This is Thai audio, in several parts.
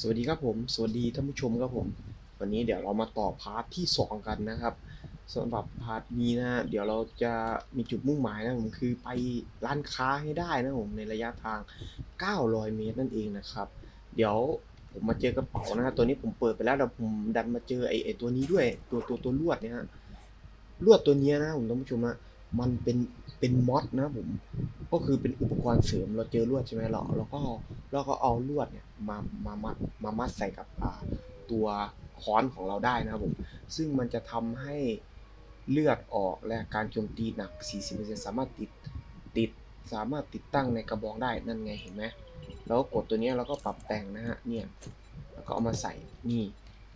สวัสดีครับผม สวัสดีท่านผู้ชมครับผม วันนี้เดี๋ยวเรามาต่อพาร์ทที่ 2 กันนะครับสำหรับพาร์ทนี้นะ เดี๋ยวเราจะมีจุดมุ่งหมายนะผมคือไปร้านค้าให้ได้นะผมในระยะทาง 900 เมตรนั่นเองนะครับ เดี๋ยวผมมาเจอกระเป๋านะฮะตัวนี้ผมเปิดไปแล้วแต่ผมดันมาเจอไอ้ไอ้ตัวนี้ด้วย ตัวตัวตัวลวดเนี่ยฮะลวดตัวนี้นะผมท่านผู้ชมนะมันเป็น เป็นมอดนะผม ก็คือเป็นอุปกรณ์เสริมเราเจอลวดใช่ไหมเราเราก็เอาเราก็เอาลวดเนี่ยมามามัดมามัดใส่กับตัวค้อนของเราได้นะครับผม ซึ่งมันจะทำให้เลือดออกและการโจมตีหนัก 40%สามารถติดติดสามารถติดตั้งในกระบองได้นั่นไงเห็นไหมแล้วกดตัวเนี้ยเราก็ปรับแต่งนะฮะเนี่ยแล้วก็เอามาใส่นี่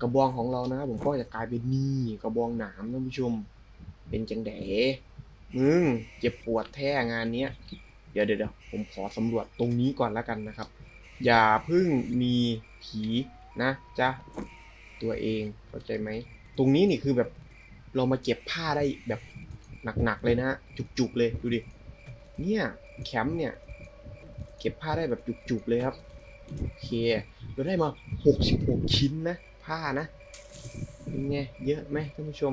กระบองของเรานะครับผมก็จะกลายเป็นนี่กระบองหนามท่านผู้ชม เป็นจังได มึงเจ็บปวดแท้งานเนี้ย เดี๋ยวเดี๋ยวผมขอสำรวจตรงนี้ก่อนแล้วกันนะครับ อย่าเพึ่งมีผีนะจ๊ะตัวเองเข้าใจไหม ตรงนี้นี่คือแบบเรามาเก็บผ้าได้แบบหนักๆเลยนะฮะจุกๆเลยดูดิเนี่ยแคมป์เนี่ยเก็บผ้าได้แบบจุกๆเลยครับโอเคเราได้มา 66 ชิ้นนะ ผ้านะเป็นไงเยอะไหมท่านผู้ชม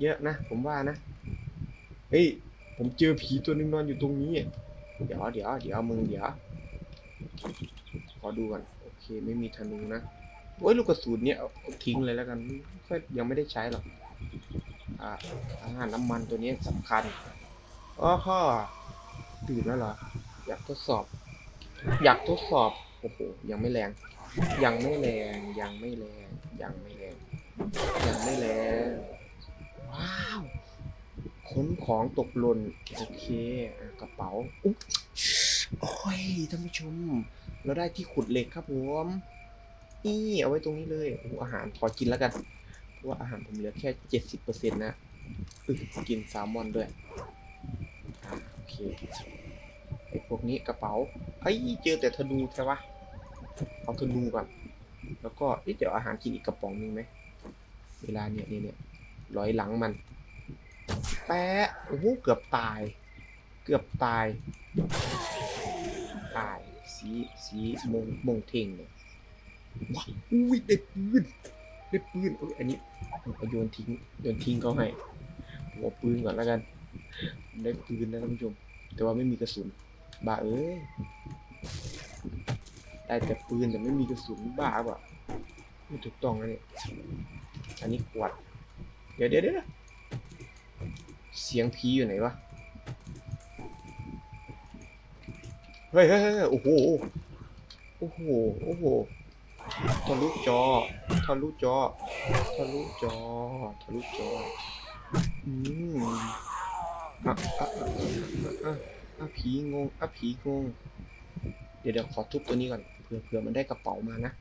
เยอะนะ ผมว่านะ เฮ้ย ผมเจอผีตัวนึงนอนอยู่ตรงนี้ เดี๋ยวเดี๋ยวเดี๋ยวมึงเดี๋ยว ขอดูก่อน โอเค ไม่มีธนูนะโอ้ยลูกกระสุนเนี่ยเอาทิ้งเลยแล้วกันก็ยังไม่ได้ใช้หรอก อ่าอาหารน้ำมันตัวนี้สำคัญอ้อข้อตื่นแล้วเหรอ อยากทดสอบ อยากทดสอบ โอ้โห ยังไม่แรง ยังไม่แรง ยังไม่แรง ยังไม่แรง ยังไม่แรง ขนของตกหล่นโอเคกระเป๋าอุ๊โอ้ยท่านผู้ชม เราได้ที่ขุดเหล็กครับผมนี่เอาไว้ตรงนี้เลยโอ้อาหารขอกินแล้วกัน เพราะว่าอาหารผมเหลือแค่เจ็ดสิบเปอร์เซ็นต์นะกินแซลมอนด้วยอโอเคไอ้พวกนี้กระเป๋าไอ้เจอแต่ธนูใช่ปะเอาธนูก่อนแล้วก็เอ๊ะเดี๋ยวอาหารกินอีกกระป๋องนึงไหมเวลาเนี่ยเนี่ยเนี่ยร้อยหลังมัน แปะโอ้โหเกือบตาย เกือบตาย ตาย สีสีมงมงเทงเลยว้าวอุ้ยได้ปืนได้ปืนอุ้ยอันนี้โยนทิ้งโยนทิ้งเขาให้ผมเอาปืนก่อนแล้วกัน ได้ปืนนะท่านผู้ชม แต่ว่าไม่มีกระสุน บ้าเอ้ย ได้แต่ปืนแต่ไม่มีกระสุนบ้าป่ะไม่ถูกต้องนะเนี่ย อันนี้ขวด เดี๋ยวเดี๋ยวเดี๋ยว เสียงผีอยู่ไหนวะ เฮ้ยเฮ้ยเฮ้ยโอ้โห โอ้โห โอ้โหทะลุจอทะลุจอทะลุจอทะลุจอ อืมอะอะอะอะอะผีงงอะผีงง เดี๋ยวเดี๋ยวขอทุบตัวนี้ก่อนเผื่อเผื่อมันได้กระเป๋ามานะ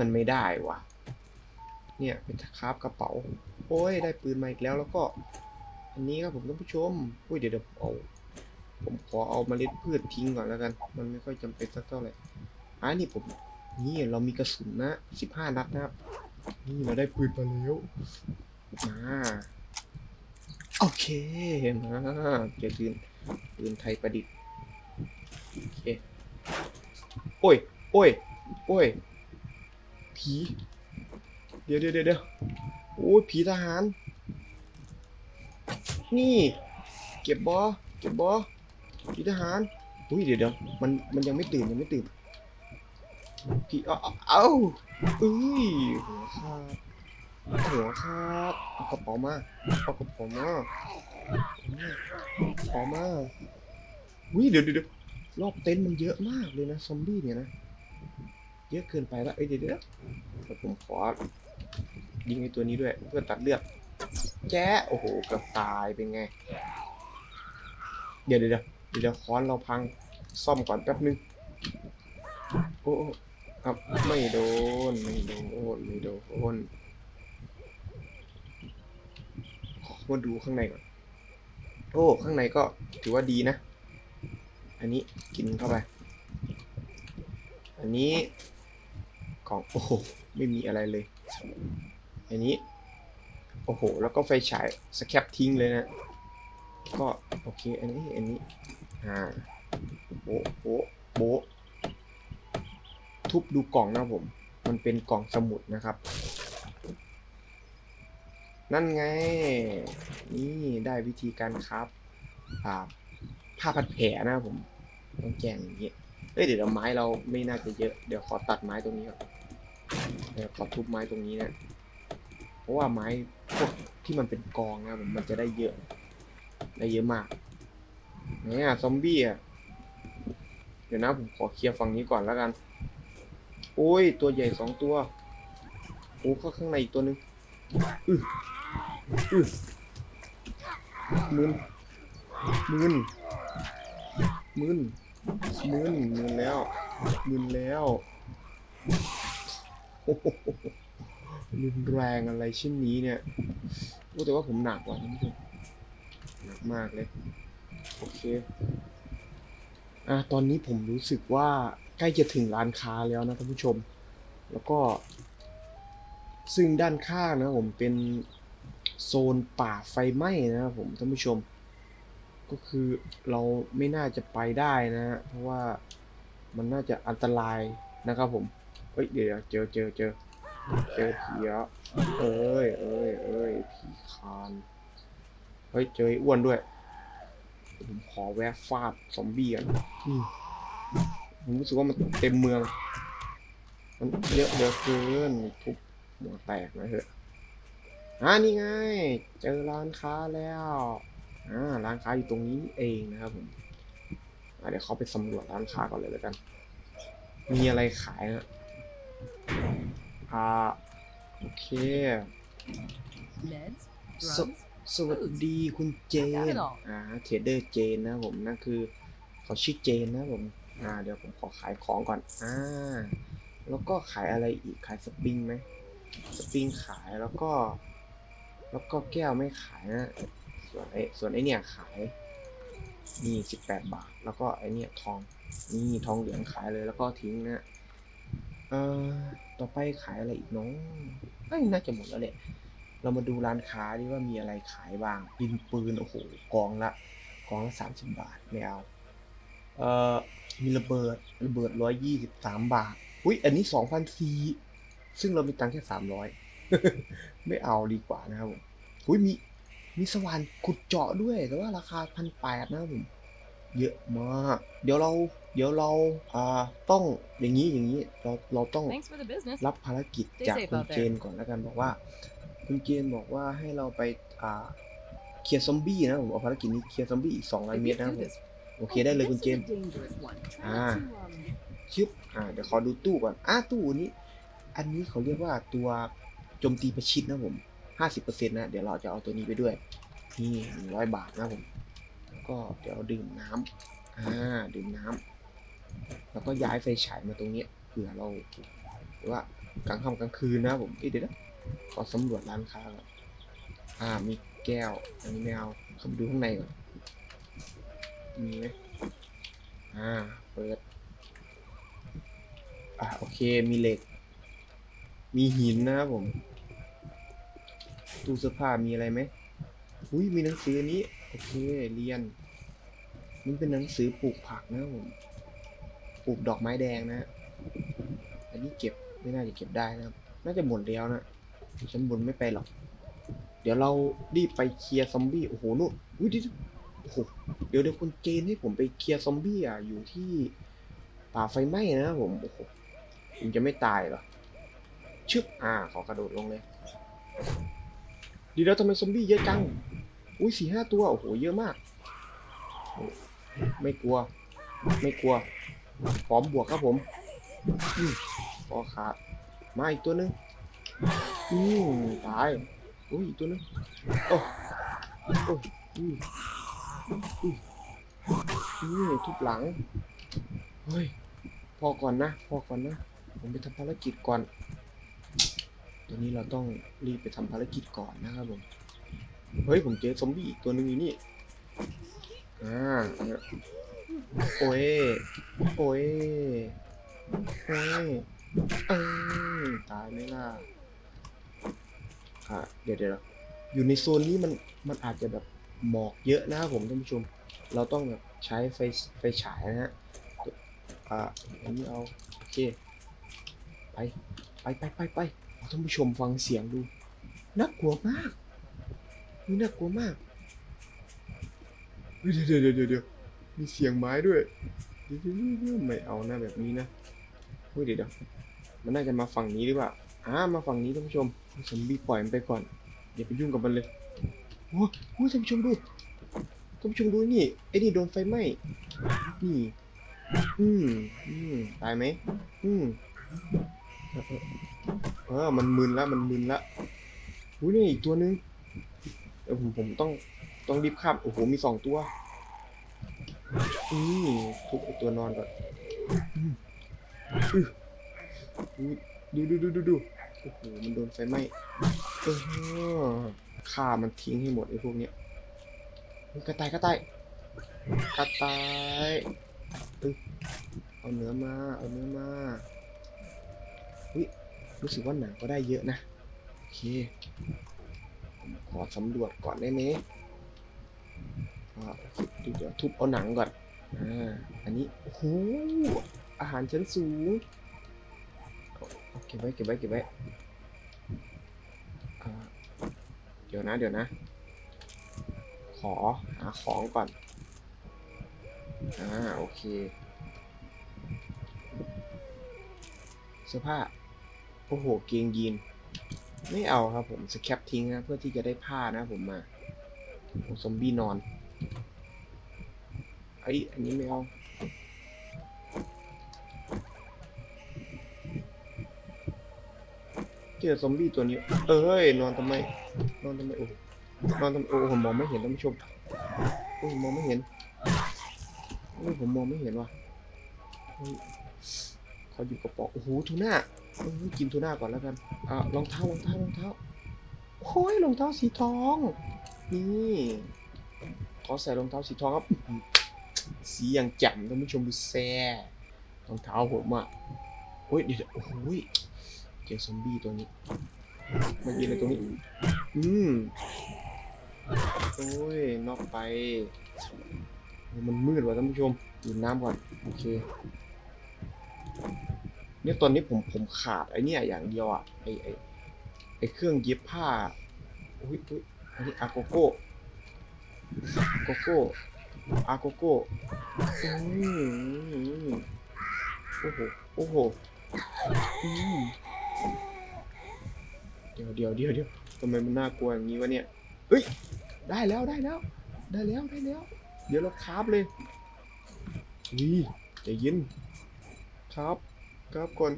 มันไม่ได้ว่ะ เนี่ยเป็นคราฟกระเป๋า โอ้ยได้ปืนมาอีกแล้วแล้วก็ อันนี้ครับผมท่านผู้ชมอุ้ยเดี๋ยวเดี๋ยวเอา ผมขอเอาเมล็ดพืชทิ้งก่อนแล้วกัน มันไม่ค่อยจำเป็นสักเท่าไหร่อ่านี่ผมนี่เรามีกระสุนนะสิบห้านัดนะครับ นี่เราได้ปืนมาแล้วมาโอเคมาเจอปืนปืนไทยประดิษฐ์โอเคโอ้ยโอ้ยโอ้ยผี เดี๋ยวเดี๋ยวเดี๋ยวโอ้ยผีทหาร นี่ เก็บบอเก็บบอผีทหารอุ้ยเดี๋ยวเดี๋ยวมันมันยังไม่ตื่นยังไม่ตื่นผีเอาเอาเอาเอ้ยหัวขาดหัวขาดเอากระเป๋ามาเอากระเป๋ามาเอมาอุ้ยเดี๋ยวเดี๋ยวรอบเต็นท์มันเยอะมากเลยนะซอมบี้เนี่ยนะ เยอะเกินไปล้วเอ้ยเดี๋ยวเดี๋ยวเดี๋ยวผมขอ ยิงไอ้ตัวนี้ด้วยเพื่อตัดเลือดแจ๊โอ้โหเกือบตายเป็นไง เดี๋ยวเดี๋ยวเดี๋ยวค้อนเราพังซ่อมก่อนแป๊บนึงโอ้โอ้ครับไม่โดนไม่โดนไม่โดนขอมาดูข้างในก่อนโอ้ข้างในก็ถือว่าดีนะ อันนี้กินเข้าไป อันนี้ของโอ้โหไม่มีอะไรเลย อันนี้ โอ้โห แล้วก็ไฟฉายสแคปทิ้งเลยนะ ก็โอเค อันนี้ อันนี้ อ่าโบะโบะโบะทุบดูกล่องนะผม มันเป็นกล่องสมุดนะครับ นั่นไง นี่ได้วิธีการครับอ่าผ้าพันแผลนะผม ต้องแจงอย่างนี้เอ้ยเดี๋ยวไม้เราไม่น่าจะเยอะ เดี๋ยวขอตัดไม้ตรงนี้ก่อน ขอทุบไม้ตรงนี้นะ เพราะว่าไม้พวกที่มันเป็นกองนะผมมันจะได้เยอะ ได้เยอะมาก เนี่ยซอมบี้อะ เดี๋ยวนะผมขอเคลียร์ฝั่งนี้ก่อนแล้วกัน โอ้ย ตัวใหญ่สองตัวโอ้ข้าข้างในอีกตัวนึงอืออือมึนมึนมึนมึนมึนแล้วมึนแล้ว รุนแรงอะไรเช่นนี้เนี่ยรู้แต่ว่าผมหนักว่ะท่านผู้ชมหนักมากเลย โอเค อะตอนนี้ผมรู้สึกว่าใกล้จะถึงร้านค้าแล้วนะท่านผู้ชม แล้วก็ ซึ่งด้านข้างนะผมเป็นโซนป่าไฟไหม้นะครับผมท่านผู้ชม ก็คือเราไม่น่าจะไปได้นะฮะเพราะว่ามันน่าจะอันตรายนะครับผม เฮ้ยเดี๋ยวเจอเจอเจอเจอผีแล้วเอ้ยเอ้ยเอ้ยผีคานเฮ้ยเจออ้วนด้วยผมขอแวะฟาดซอมบี้ก่อนผมรู้สึกว่ามันเต็มเมือง มันเยอะเหลือเกินทุบหัวแตกนะเถอะอ่านี่ไง เจอร้านค้าแล้วอ่าร้านค้าอยู่ตรงนี้เองนะครับผมเดี๋ยวเขาไปสำรวจร้านค้าก่อนเลยแล้วกัน มีอะไรขายฮะ อ่าโอเค Meds, So- drugs, สวัสดีคุณเจน Capital อ่า เทรดเดอร์เจนนะครับผมนั่นคือเขาชื่อเจนนะครับผม อ่า เดี๋ยวผมขอขายของก่อน อ่า แล้วก็ขายอะไรอีก ขายสปริงไหม สปริงขายแล้วก็ แล้วก็แก้วไม่ขายนะ ส่วนไอ้ส่วนไอ้เนี่ยขายนี่สิบแปดบาท แล้วก็ไอ้เนี่ยทอง นี่ทองเหลืองขายเลยแล้วก็ทิ้งนะ เอ่อต่อไปขายอะไรอีกน้องเอ้ยน่าจะหมดแล้วแหละเรามาดูร้านค้าดิว่ามีอะไรขายบ้างดินปืนโอ้โหกองละกองละสามสิบบาทไม่เอาเอ่อมีระเบิดระเบิดร้อยยี่สิบสามบาทอุ้ยอันนี้สองพันสี่ซึ่งเรามีตังค์แค่สามร้อยไม่เอาดีกว่านะครับผมอุ้ยมีมีสว่านขุดเจาะด้วยแต่ว่าราคาพันแปดนะครับผมเยอะมาก เดี๋ยวเรา เดี๋ยวเราอ่าต้องอย่างนี้อย่างนี้เราเราต้อง Thanks for the business. รับภารกิจ Stay จาก safe คุณ out there เจนก่อนแล้วกันบอกว่า คุณเจนบอกว่าให้เราไปอ่าเคลียร์ซอมบี้นะผมเอาภารกิจนี้เคลียร์ซอมบี้อีก200 If เม you ตรนะครับ do ผม this, โอเคได้เลยคุณเจน This is a dangerous one. Try Ah. not to, um, ชึบอ่าเดี๋ยวขอดูตู้ก่อนอ่าตู้นี้ อันนี้เขาเรียกว่าตัวโจมตีประชิดนะผม50%นะเดี๋ยวเราจะเอาตัวนี้ไปด้วยนี่100บาทนะผม ก็เดี๋ยวดื่มน้ำอ่าดื่มน้ำ แล้วก็ย้ายไฟฉายมาตรงนี้เผื่อเราหรือว่ากลางค่ำกลางคืนนะผมเดี๋ยวนะขอสำรวจร้านค้าก่อนอ่ามีแก้ว อันนี้ไม่เอาเข้าไปดูข้างในก่อนมีไหมอ่าเปิดอ่าโอเคมีเหล็ก มีหินนะครับผม ตู้เสื้อผ้ามีอะไรไหมอุ้ยมีหนังสืออันนี้ โอเคเรียน มันเป็นหนังสือปลูกผักนะครับผม ปลูกดอกไม้แดงนะอันนี้เก็บไม่น่าจะเก็บได้นะครับ น่าจะหมดแล้วนะชั้นบนไม่ไปหรอก เดี๋ยวเรารีบไปเคลียร์ซอมบี้ โอ้โหนู่นอุ้ยดี๋ยวโอ้โหเดี๋ยวเดี๋ยวคุณเจนให้ผมไปเคลียร์ซอมบี้อะ อยู่ที่ป่าไฟไหม้นะผม โอ้โหผมจะไม่ตายหรอ ชึบ อ่า ขอกระโดดลงเลย ดีแล้วทำไมซอมบี้เยอะจัง อุ้ยสี่ห้าตัว โอ้โห เยอะมาก ไม่กลัว ไม่กลัว พร้อมบวกครับผมอืมพอขาดมาอีกตัวนึงอืมตายอุ้ยอีกตัวนึงโอ้โอ้อุ้ยอุ้ยอุ้ยทุบหลังเฮ้ยพอก่อนนะพอก่อนนะ ผมไปทำภารกิจก่อนตอนนี้เราต้องรีบไปทำภารกิจก่อนนะครับผมเฮ้ยผมเจอซอมบี้อีกตัวนึงอยู่นี่อ่า โอ้ย โอ้ย โอ้ยเอ้ยตายไหมล่ะอะเดี๋ยวเดี๋ยวอยู่ในโซนนี้มัน มันอาจจะแบบหมอกเยอะนะครับผมท่านผู้ชม เราต้องแบบใช้ไฟ ไฟฉายนะฮะ อ่าอันนี้เอา โอเค ไป ไปไปไปไปท่านผู้ชมฟังเสียงดู น่ากลัวมากนี่น่ากลัวมาก เดี๋ยวเดี๋ยวเดี๋ยวเดี๋ยว มีเสียงไม้ด้วยไม่เอานะแบบนี้นะเฮ้ยเดี๋ยวดิมันน่าจะมาฝั่งนี้หรือเปล่าอ่ามาฝั่งนี้ท่านผู้ชมซอมบีปล่อยมันไปก่อนอย่าไปยุ่งกับมันเลยโอ้โหท่านผู้ชมดูท่านผู้ชมดูนี่ไอ้นี่โดนไฟไหม้นี่อืมอืมตายไหมอืมเออมันมึนละมันมึนละอุ้ยนี่อีกตัวนึงเออผมผมต้องต้องรีบข้ามโอ้โหมีสองตัว อืมทุบตัวนอนก่อนดูดูดูดูดูโอ้โหมันโดนไฟไหม้เออฆ่ามันทิ้งให้หมดไอ้พวกเนี้ยกระต่ายกระต่ายกระต่ายเออเอาเนื้อมา เอาเนื้อมาอุ้ยรู้สึกว่าหนังก็ได้เยอะนะ โอเคขอสำรวจก่อนได้ไหม เดี๋ยวทุบเอาหนังก่อนอ่าอันนี้โอ้โหอาหารชั้นสูงเอเก็บไว้เก็บไว้เก็บไว้เดี๋ยวนะเดี๋ยวนะ ขอหาของก่อนอ่าโอเคเสื้อผ้าโอ้โหเกงยีน ไม่เอาครับผมสแคปทิ้งนะเพื่อที่จะได้ผ้านะผมมาโอ้ซอมบี้นอน ไอยอันนี้ไม่เอาเจอซอมบี้ตัวนี้ เอ้ย นอนทำไม นอนทำไมโอ้นอนทำไมโอ้ผมมองไม่เห็นท่านผู้ชมโอ้ยมองไม่เห็นโอ้ยผมมองไม่เห็นว่ะเฮ้ยขอยิบกระป๋องโอ้โหทูน่ากินทูน่าก่อนแล้วกันอ่ารองเท้ารองเท้ารองเท้าโอ้ยรองเท้าสีทอง นี่ขอใส่รองเท้าสีทองครับ สีอย่างแจ่มท่านผู้ชมดูแซ่รองเท้าผมอะโอ้ยเดี๋ยวโอ้ยเจอซอมบี้ตัวนี้มายืนในตรงนี้ อืมโอ้ยนอกไป มันมืดว่ะท่านผู้ชมดื่มน้ำก่อน โอเค เนี่ยตอนนี้ผมผมขาดไอ้เนี่ยอย่างเดียวอะไอไอไอเครื่องเย็บผ้าอุ้ยอุ้ยอันนี้อาโกโก้โกโก้ อาโกโก้อืมโอ้โห โอ้โหเดี๋ยวเดี๋ยวเดี๋ยวเดี๋ยวทำไมมันน่ากลัวอย่างนี้วะเนี่ย เฮ้ย ได้แล้วได้แล้ว ได้แล้วได้แล้ว เดี๋ยวเราคาบเลยนี่ใจเย็นครับครับก่อน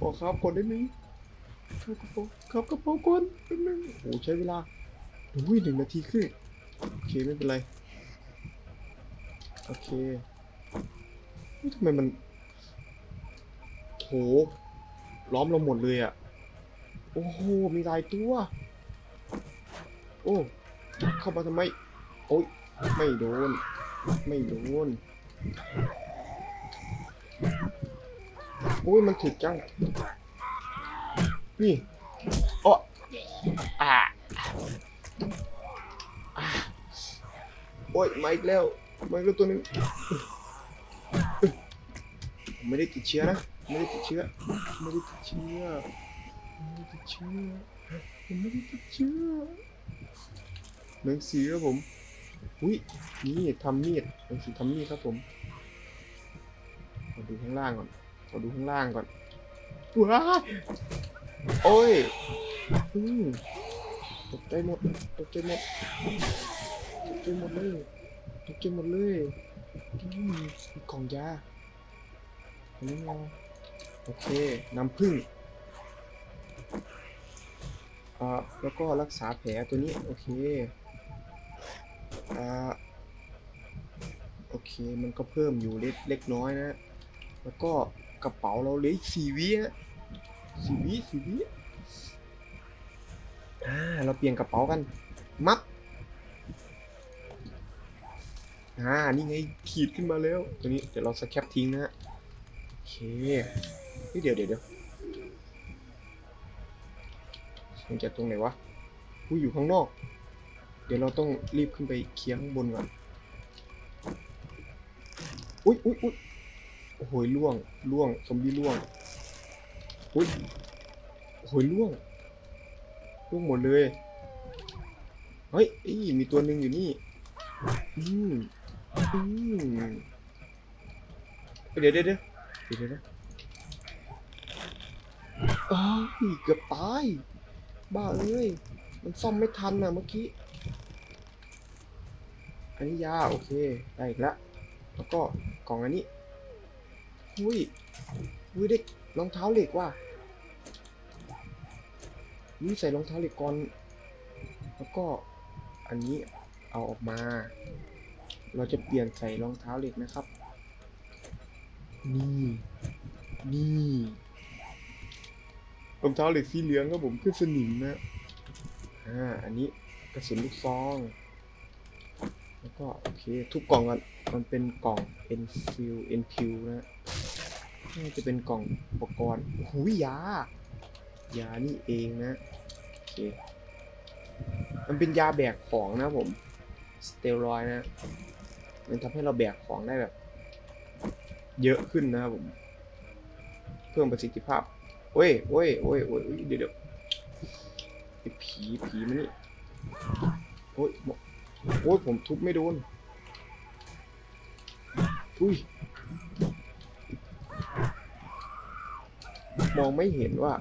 ขอครับก่อนได้ไหมครับกระเป๋าครับกระเป๋าก่อนแป๊บนึงโอ้โหใช้เวลาอุ้ยหนึ่งนาทีครึ่งโอเคไม่เป็นไร โอเคทำไมมันโหล้อมเราหมดเลยอะโอ้โห มีหลายตัว โอ้ เข้ามาทำไม โอ้ย ไม่โดน ไม่โดน โอ้ย มันถึกจัง นี่อ๋ออ่าอ่าโอ้ย มาอีกแล้ว มาอีกแล้วตัวนึงผมไม่ได้ติดเชื้อนะไม่ได้ติดเชื้อไม่ได้ติดเชื้อไม่ได้ติดเชื้อผมไม่ได้ติดเชื้อหนังสือครับผมอุ้ยนี่ทำมีดหนังสือทำมีดครับผมขอดูข้างล่างก่อนขอดูข้างล่างก่อนว้าโอ้ยอืมตกใจหมดตกใจหมดตกใจหมดเลย ตกใจหมดเลยอืมมีกล่องยาอันนี้เอาโอเค น้ำผึ้งอ่าแล้วก็รักษาแผลตัวนี้ โอเคอ่าโอเค มันก็เพิ่มอยู่เล็กเล็กน้อยนะ แล้วก็กระเป๋าเราเลืออีกสี่วิฮะสี่วิสี่วิอ่า เราเปลี่ยนกระเป๋ากัน มัด อ่า นี่ไงขีดขึ้นมาแล้ว ตัวนี้เดี๋ยวเราสแคปทิ้งนะฮะโอเคเฮ้ยเดี๋ยวเดี๋ยวเดี๋ยวมันจะตรงไหนวะอุ้ยอยู่ข้างนอก เดี๋ยวเราต้องรีบขึ้นไปเคลียร์ข้างบนก่อน อุ้ยอุ้ยอุ้ยโอ้โหล่วงล่วงซอมบี้ล่วง อุ้ยโอ้ยล่วงล่วงหมดเลย เฮ้ยอีมีตัวหนึ่งอยู่นี่ อืม อืมเดี๋ยวเดี๋ยวเดี๋ยวเดี๋ยวเดี๋ยวนะอ้าวเกือบตาย บ้าเอ้ย มันซ่อมไม่ทันน่ะเมื่อกี้ อันนี้ยาโอเค ได้อีกแล้ว แล้วก็กล่องอันนี้อุ้ยอุ้ยได้รองเท้าเหล็กว่ะอุ้ยใส่รองเท้าเหล็กก่อน แล้วก็อันนี้เอาออกมา เราจะเปลี่ยนใส่รองเท้าเหล็กนะครับ นี่ นี่รองเท้าเหล็กสีเหลืองครับผมขึ้นสนิมนะอ่าอันนี้กระสุนลูกซอง แล้วก็โอเคทุกกล่องอะมันเป็นกล่อง n f i l n p i l นะน่าจะเป็นกล่องอุปกรณ์หูยยายานี่เองนะโอเคมันเป็นยาแบกของนะผม สเตียรอยด์นะ มันทำให้เราแบกของได้แบบ เยอะขึ้นนะครับผม เพิ่มประสิทธิภาพโอ้ยโอ้ยโอ้ยโอ้ยเดี๋ยวเดี๋ยวไอ้ผีผีมันนี่โอ้ยโอ้ยผมทุบไม่โดนอุ้ยมองไม่เห็นว่า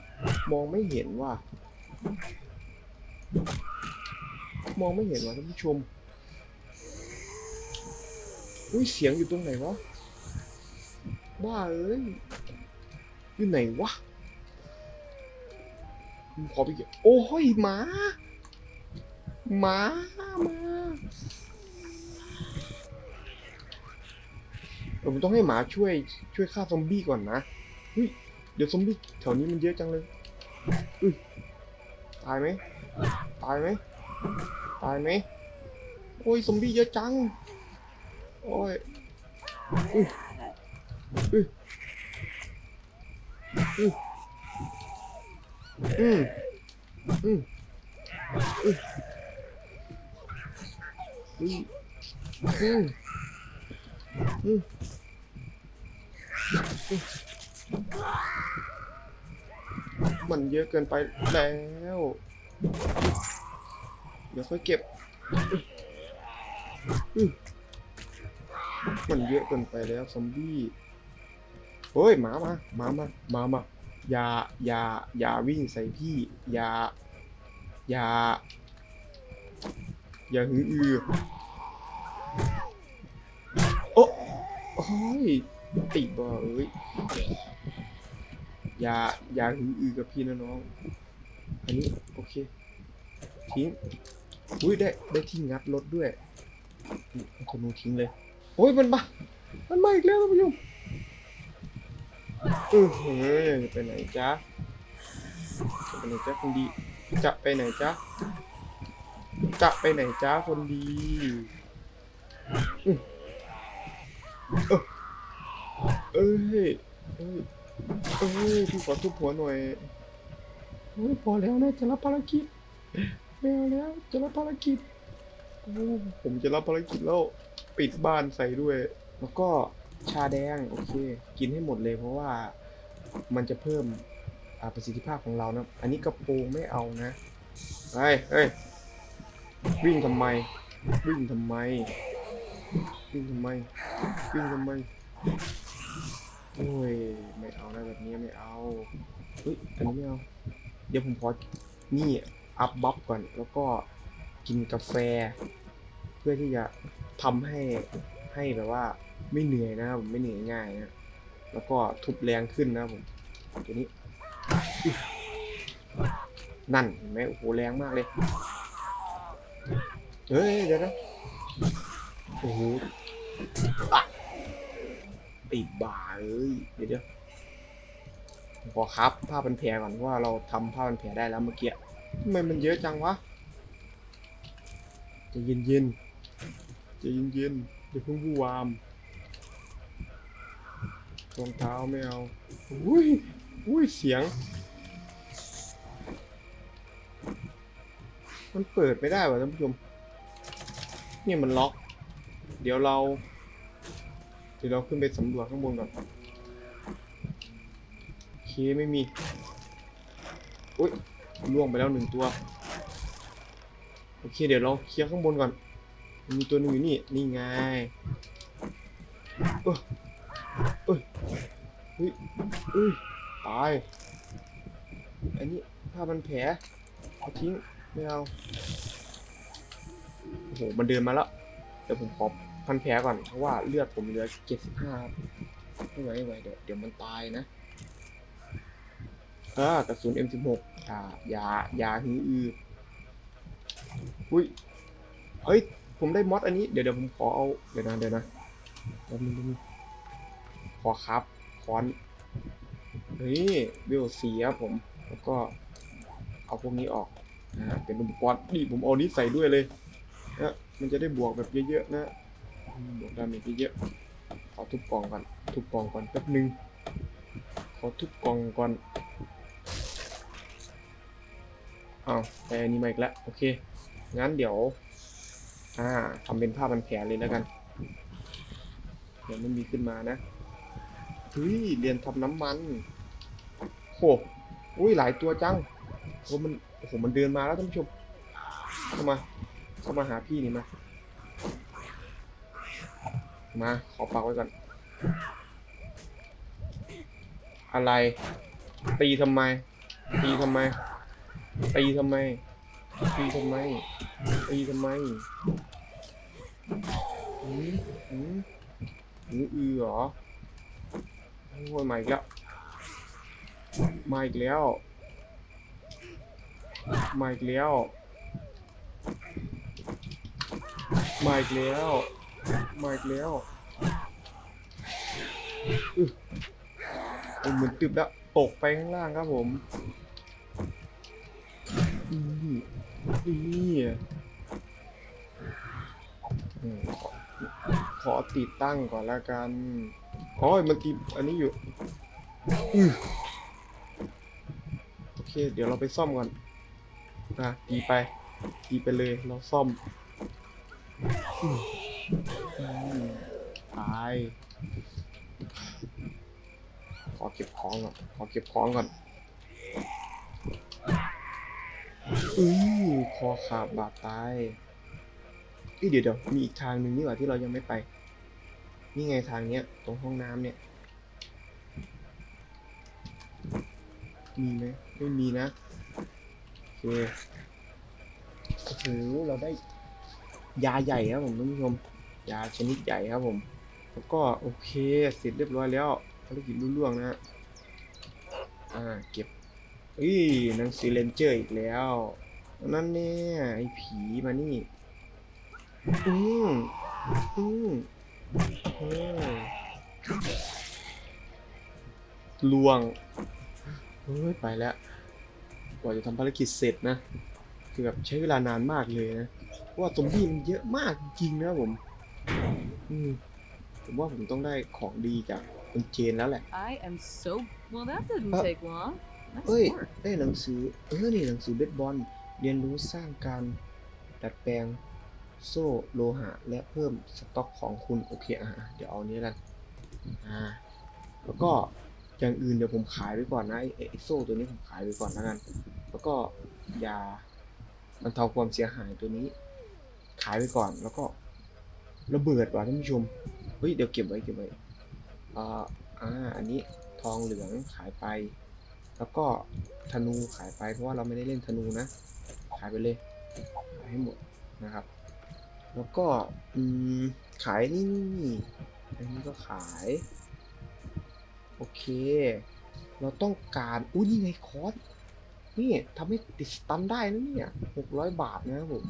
มองไม่เห็นว่า มองไม่เห็นว่ะท่านผู้ชม อุ้ยเสียงอยู่ตรงไหนวะบ้าเอ้ยอยู่ไหนวะขอไปเก็บโอ้ยหมาหมามาเดี๋ยวผมต้องให้หมาช่วยช่วยฆ่าซอมบี้ก่อนนะเฮ้ยเดี๋ยวซอมบี้แถวนี้มันเยอะจังเลยอุ้ยตายไหมตายไหมตายไหมโอ้ยซอมบี้เยอะจัง โอ้ยอุ้ยอุ้ยอุ้ยอืมอืมอืมอืมอืมอืมมันเยอะเกินไปแล้ว เดี๋ยวค่อยเก็บอืม มันเยอะเกินไปแล้วซอมบี้เฮ้ยหมามาหมามาหมามาอย่าอย่าอย่าวิ่งใส่พี่อย่าอย่าอย่าหืออือโอ้โอ้ยติดบ่เอ้ยอย่าอย่าหืออือกับพี่นะน้อง อันนี้โอเคทิ้งอุ้ยได้ได้ที่งัดรถด้วยเอาคนนูทิ้งเลย โอ้ยมันมา มันมาอีกแล้วท่านผู้ชมเออเฮ้ยจะไปไหนจ๊ะจะไปไหนจ๊ะคนดี จะไปไหนจ๊ะ จะไปไหนจ๊ะคนดีเออเอ้ยเอ้ยเอ้ยพี่ขอทุบหัวหน่อยโอ้ยพอแล้วนะจะรับภารกิจไม่เอาแล้วจะรับภารกิจผมจะรับภารกิจแล้ว ปิดบ้านใส่ด้วย แล้วก็ชาแดง โอเค กินให้หมดเลยเพราะว่ามันจะเพิ่มประสิทธิภาพของเรานะ อันนี้กระโปรงไม่เอานะเฮ้ยเฮ้ยวิ่งทำไม วิ่งทำไม วิ่งทำไม วิ่งทำไม โอ้ย ไม่เอานะแบบนี้ไม่เอาเฮ้ยอันนี้ไม่เอา เดี๋ยวผมขอนี่อัพบัฟก่อน แล้วก็กินกาแฟ เพื่อที่จะ ทำให้ให้แบบว่าไม่เหนื่อยนะครับผมไม่เหนื่อยง่ายนะแล้วก็ทุบแรงขึ้นนะครับผมตัวนี้ นั่นเห็นไหมโอ้โหแรงมากเลยเฮ้ยเดี๋ยวนะโอ้โหติดบ่าเอ้ยเดี๋ยวเดี๋ยวขอครับผ้าพันแผลก่อนเพราะว่าเราทำผ้าพันแผลได้แล้วเมื่อกี้ทำไมมันเยอะจังวะจะเย็นๆ จะเย็นเย็นๆอย่าเพิ่งวู่วามรองเท้าไม่เอา อุ้ย อุ้ย เสียง มันเปิดไม่ได้ว่ะท่านผู้ชม เนี่ยมันล็อก เดี๋ยวเรา เดี๋ยวเราขึ้นไปสำรวจข้างบนก่อนโอเคไม่มี อุ้ยล่วงไปแล้วหนึ่งตัว โอเค เดี๋ยวเราเคลียร์ข้างบนก่อน มีตัวหนึงอยู่นี่ นี่ไงเออเอ้ยเฮ้ยเอ้ยตาย อันนี้ผ้ามันแผลเอาทิ้ง ไม่เอา โอ้โห มันเดินมาแล้ว เดี๋ยวผมขอพันแผลก่อน เพราะว่าเลือดผมเหลือเจ็ดสิบห้าไม่ไหวไม่ไหวเดี๋ยวเดี๋ยวมันตายนะอ่ากระสุน M16 อ่ายายาหืออืออุ้ย เฮ้ย ผมได้มอดอันนี้ เดี๋ยวเดี๋ยวผมขอเอา เดี๋ยวนะเดี๋ยวนะขอครับคอนเฮ้ยเวสีครับผม แล้วก็เอาพวกนี้ออกอ่าเป็นอุปกรณ์นี่ผมเอานี้ใส่ด้วยเลยนะมันจะได้บวกแบบเยอะๆนะอืมบวกดาเมจเยอะๆขอทุบกล่องก่อน ทุบกล่องก่อนแป๊บนึง ขอทุบกล่องก่อนอ้าวแต่อันนี้มาอีกแล้ว โอเค งั้นเดี๋ยว อ่าทำเป็นผ้าพันแผลเลยแล้วกัน เดี๋ยวมันมีขึ้นมานะเฮ้ยเรียนทำน้ำมันโหอุ้ยหลายตัวจังโอ้มันโอ้โหมันเดินมาแล้วท่านผู้ชมเข้ามาเข้ามาหาพี่นี่มา มาขอปักไว้ก่อน อะไร ตีทำไม ตีทำไม ตีทำไม ตีทำไม ตีทำไม อืมอือืออือเหรอโอ้ยมาอีกแล้วมาอีกแล้วมาอีกแล้วมาอีกแล้วมาอีกแล้วอือเหมือนตึบแล้วตกไปข้างล่างครับผมอือนี่อืม ขอติดตั้งก่อนละกันโอ้ยมันติดอันนี้อยู่อโอเค เดี๋ยวเราไปซ่อมก่อนอะตีไปตีไปเลยเราซ่อมตายขอเก็บของก่อนขอเก็บของก่อนอือคอขาดบาดตายอ้ยเดี๋ยวเดี๋ยวมีอีกทางหนึ่งนี่หว่าที่เรายังไม่ไป นี่ไงทางเนี้ย ตรงห้องน้ำเนี่ย มีไหมไม่มีนะ โอเคโอ้โหเราได้ ยาใหญ่ครับผมท่านผู้ชม ยาชนิดใหญ่ครับผม แล้วก็โอเค เสร็จเรียบร้อยแล้วภารกิจรุ่ล่วงนะฮะอ่า เก็บอุ้ยหนังสือเลนเจอร์อีกแล้ว นั่นเนี่ยไอ้ผีมานี่ อืมอืม ลวง เฮ้ย ไปแล้ว กว่าจะทำภารกิจเสร็จนะ คือแบบใช้เวลานานมากเลยนะ เพราะว่าซอมบี้มันเยอะมากจริงๆนะผม อืม ผมว่าผมต้องได้ของดีจากคุณเจนแล้วแหละ I am so. Well, that didn't Uh, take long. Nice เอ้ย work. ได้หนังสือ เออ นี่หนังสือเบสบอล เรียนรู้สร้างการดัดแปลง โซ่โลหะ และเพิ่มสต็อกของคุณโอเคอะเดี๋ยวเอานี้ละอ่าแล้วก็อย่างอื่นเดี๋ยวผมขายไว้ก่อนนะไอไอโซ่ตัวนี้ผมขายไว้ก่อนแล้วกันแล้วก็ยาบรรเทาความเสียหายตัวนี้ ขายไว้ก่อนแล้วก็ระเบิดว่ะท่านผู้ชมเฮ้ยเดี๋ยวเก็บไว้เก็บไว้อ่าอ่าอันนี้ทองเหลืองขายไป แล้วก็ธนูขายไปเพราะว่าเราไม่ได้เล่นธนูนะ ขายไปเลยขายให้หมดนะครับ แล้วก็อืมขายนี่นี่อันนี้ก็ขาย โอเค เราต้องการอุ้ยนี่ไงคอสนี่ทำให้ติดสตันได้นะเนี่ยหกร้อยบาทนะครับผม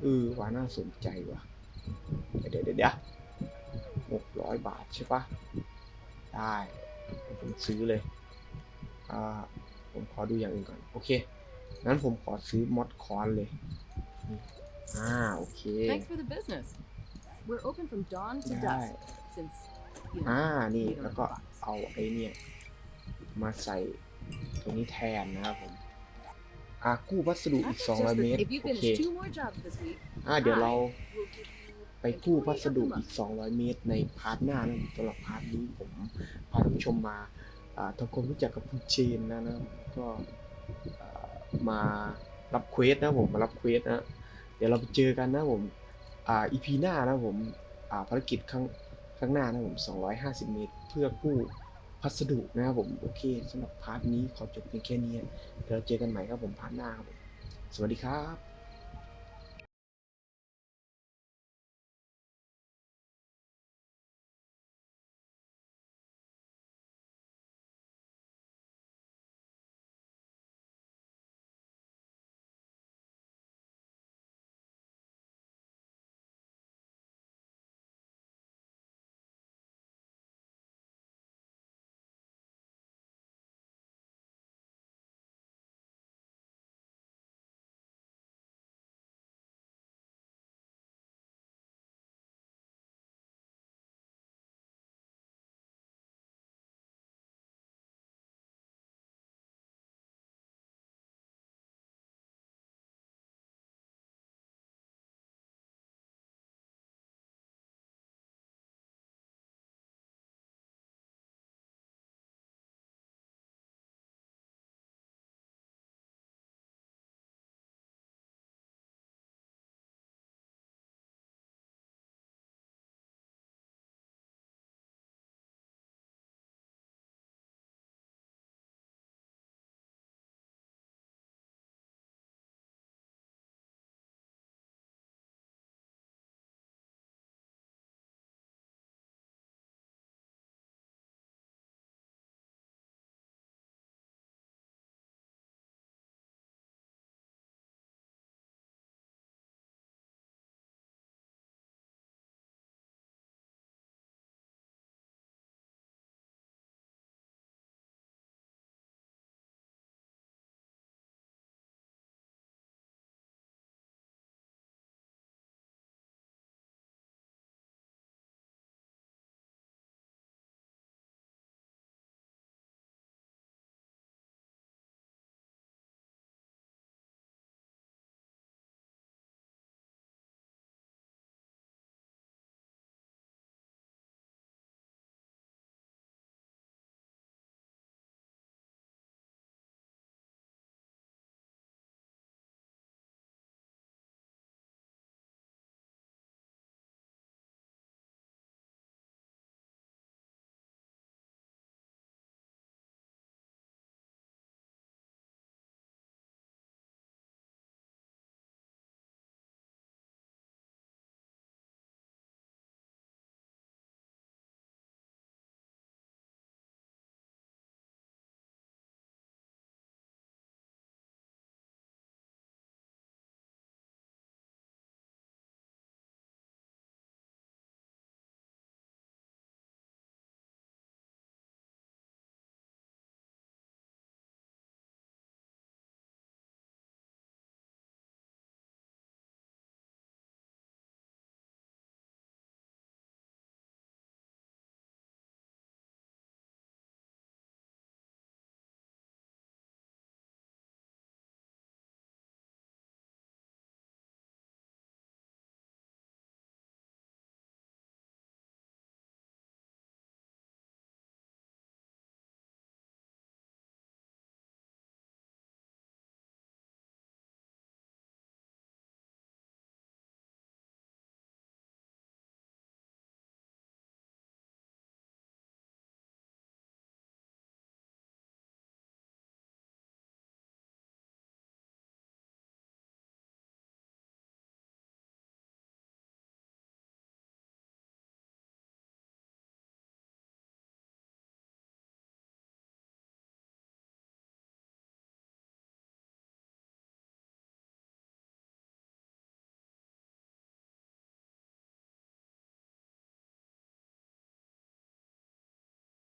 เออว่าน่าสนใจว่ะ เดี๋ยวเดี๋ยวเดี๋ยวหกร้อยบาทใช่ปะได้ผมซื้อเลยอ่าผมขอดูอย่างอื่นก่อน โอเค งั้นผมขอซื้อมอดคอนเลย อ่าโอเค Thanks for the business. We're open from dawn to ได้ dusk since you อ่า know นี่ we don't แล้วก็ have box. เอาไอ้เนี่ย มาใส่ตรงนี้แทนนะครับผม อ่ากู้วัสดุอีก That's just 200เม the- ตร If you โอเค finish two more jobs this week, อ่าเดี๋ยวเรา I will give you ไปกู้พัสดุอีก 200 เมตรในพาร์ทหน้านะสำหรับพาร์ทนี้ผมพาท่านผู้ชมมาอ่าทำความรู้จักกับคุณเจนนะนะก็เอ่อมารับเควสนะผมมารับเควสนะ เดี๋ยวเราไปเจอกันนะผม อ่า อีพีหน้านะผม อ่า ภารกิจข้างข้างหน้านะผม 250 เมตร เพื่อกู้พัสดุนะครับผม โอเคสำหรับพาร์ทนี้ขอจบเพียงแค่นี้ เดี๋ยวเราเจอกันใหม่ครับผมพาร์ทหน้าครับผม สวัสดีครับ